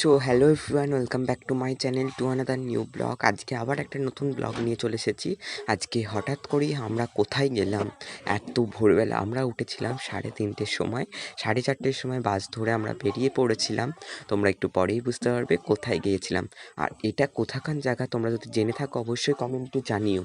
So hello everyone welcome back to my channel to another new blog আজকে আবার একটা নতুন ব্লগ নিয়ে চলে এসেছি। আজকে হঠাৎ করেই আমরা কোথায় গেলাম? এত ভোরবেলা আমরা উঠেছিলাম সাড়ে তিনটের সময়। সাড়ে চারটের সময় বাস ধরে আমরা বেরিয়ে পড়েছিলাম। তোমরা একটু পরেই বুঝতে পারবে কোথায় গিয়েছিলাম। আর এটা কোথাকার জায়গা তোমরা যদি জেনে থাকো অবশ্যই কমেন্টে জানিও।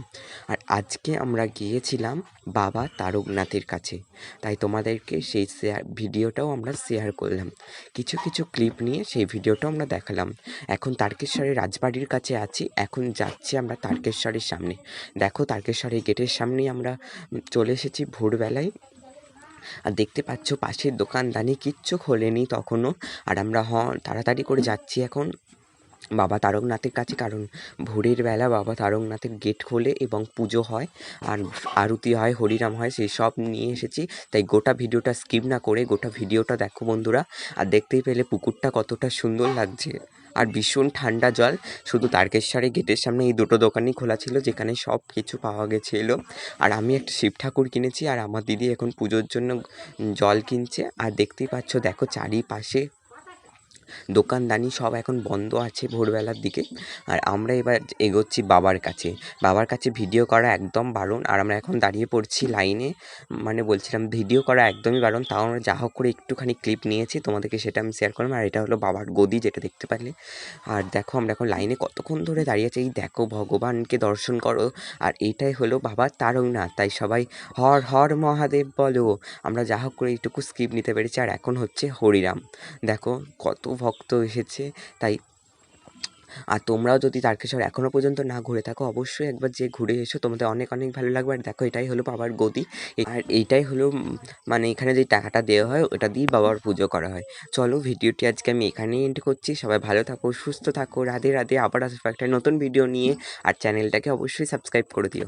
আর আজকে আমরা গিয়েছিলাম বাবা তারকনাথের কাছে। তাই তোমাদেরকে সেই শেয়ার ভিডিওটাও আমরা শেয়ার করলাম। কিছু কিছু ক্লিপ নিয়ে সেই ভিডিওটা আমরা দেখালাম। এখন তারকেশ্বরের রাজবাড়ির কাছে আছি। এখন যাচ্ছি আমরা তারকেশ্বরের সামনে। দেখো তারকেশ্বরের গেটের সামনেই আমরা চলে এসেছি ভোরবেলায়। আর দেখতে পাচ্ছ পাশের দোকানদানি কিচ্ছু খোলেনি তখনও। আর আমরা হ, তাড়াতাড়ি করে যাচ্ছি এখন। বাবা তারকনাথের কাছে, কারণ ভোরের বেলা বাবা তারকনাথের গেট খোলে এবং পুজো হয়, আর আরতি হয়, হরিনাম হয়, সেই সব নিয়ে এসেছি। তাই গোটা ভিডিওটা স্কিপ না করে গোটা ভিডিওটা দেখো বন্ধুরা, আর দেখতেই পেলে পুকুরটা কতটা সুন্দর লাগছে। আর ভীষণ ঠান্ডা জল, শুধু তারকেশ্বরে গেটের সামনে এই দুটো দোকানই খোলা ছিল, যেখানে সব কিছু পাওয়া গেছিল। আর আমি একটা শিব ঠাকুর কিনেছি, আর আমার দিদি এখন পুজোর জন্য জল কিনছে, আর দেখতেই পাচ্ছ, দেখো চারিপাশে দোকানদানি সব এখন বন্ধ আছে ভোরবেলার দিকে। আর আমরা এবার এগোচ্ছি বাবার কাছে। বাবার কাছে ভিডিও করা একদম বারণ। আর আমরা এখন দাঁড়িয়ে পড়ছি লাইনে মানে বলছিলাম ভিডিও করা একদমই বারণ। তাও আমরা যা হোক করে একটুখানি ক্লিপ নিয়েছি। তোমাদেরকে সেটা আমি শেয়ার করলাম। আর এটা হলো বাবার গদি যেটা দেখতে পারলে। আর দেখো, আমরা এখন লাইনে কতক্ষণ ধরে দাঁড়িয়ে আছি। এই দেখো, ভগবানকে দর্শন করো। আর এটাই হলো বাবার তারকনাথ। তাই সবাই, হর হর মহাদেব বলো। আমরা যা হোক করে এইটুকু স্কিপ নিতে পেরেছি। আর এখন হচ্ছে হরিরাম। দেখো, কত ভক্ত এসেছে, তাই আর তোমরাও যদি তারকেশ্বর এখনও পর্যন্ত না ঘুরে থাকো, অবশ্যই একবার যে ঘুরে এসো। তোমাদের অনেক অনেক ভালো লাগবে। আর দেখো, এটাই হলো বাবার গদি আর এইটাই হলো মানে এখানে যে টাকাটা দেওয়া হয়, ওটা দিয়েই বাবার পুজো করা হয়। চলো, ভিডিওটি আজকে আমি এখানেই এন্ড করছি। সবাই ভালো থাকো, সুস্থ থাকো। রাধে রাধে। আবার আসব একটা নতুন ভিডিও নিয়ে। আর চ্যানেলটাকে অবশ্যই সাবস্ক্রাইব করে দিও।